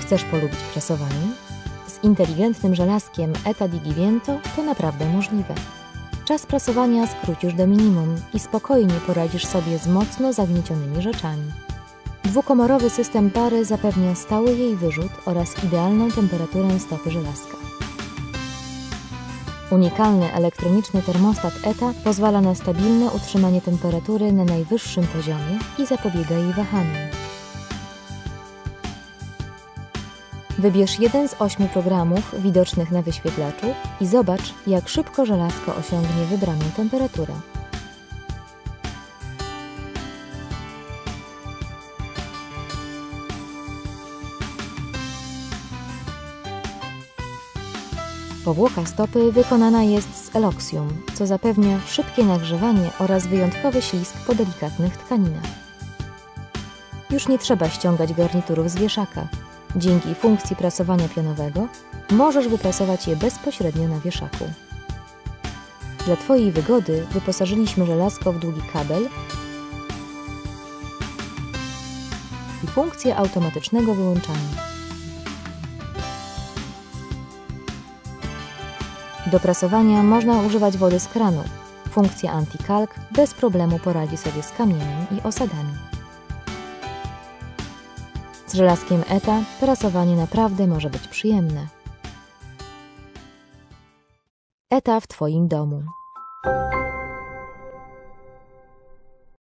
Chcesz polubić prasowanie? Z inteligentnym żelazkiem ETA Digiviento to naprawdę możliwe. Czas prasowania skrócisz do minimum i spokojnie poradzisz sobie z mocno zagniecionymi rzeczami. Dwukomorowy system pary zapewnia stały jej wyrzut oraz idealną temperaturę stopy żelazka. Unikalny elektroniczny termostat ETA pozwala na stabilne utrzymanie temperatury na najwyższym poziomie i zapobiega jej wahaniom. Wybierz jeden z ośmiu programów widocznych na wyświetlaczu i zobacz, jak szybko żelazko osiągnie wybraną temperaturę. Powłoka stopy wykonana jest z eloksium, co zapewnia szybkie nagrzewanie oraz wyjątkowy ślisk po delikatnych tkaninach. Już nie trzeba ściągać garniturów z wieszaka. Dzięki funkcji prasowania pionowego możesz wyprasować je bezpośrednio na wieszaku. Dla Twojej wygody wyposażyliśmy żelazko w długi kabel i funkcję automatycznego wyłączania. Do prasowania można używać wody z kranu. Funkcja anti-kalk bez problemu poradzi sobie z kamieniem i osadami. Z żelazkiem ETA prasowanie naprawdę może być przyjemne. ETA w Twoim domu.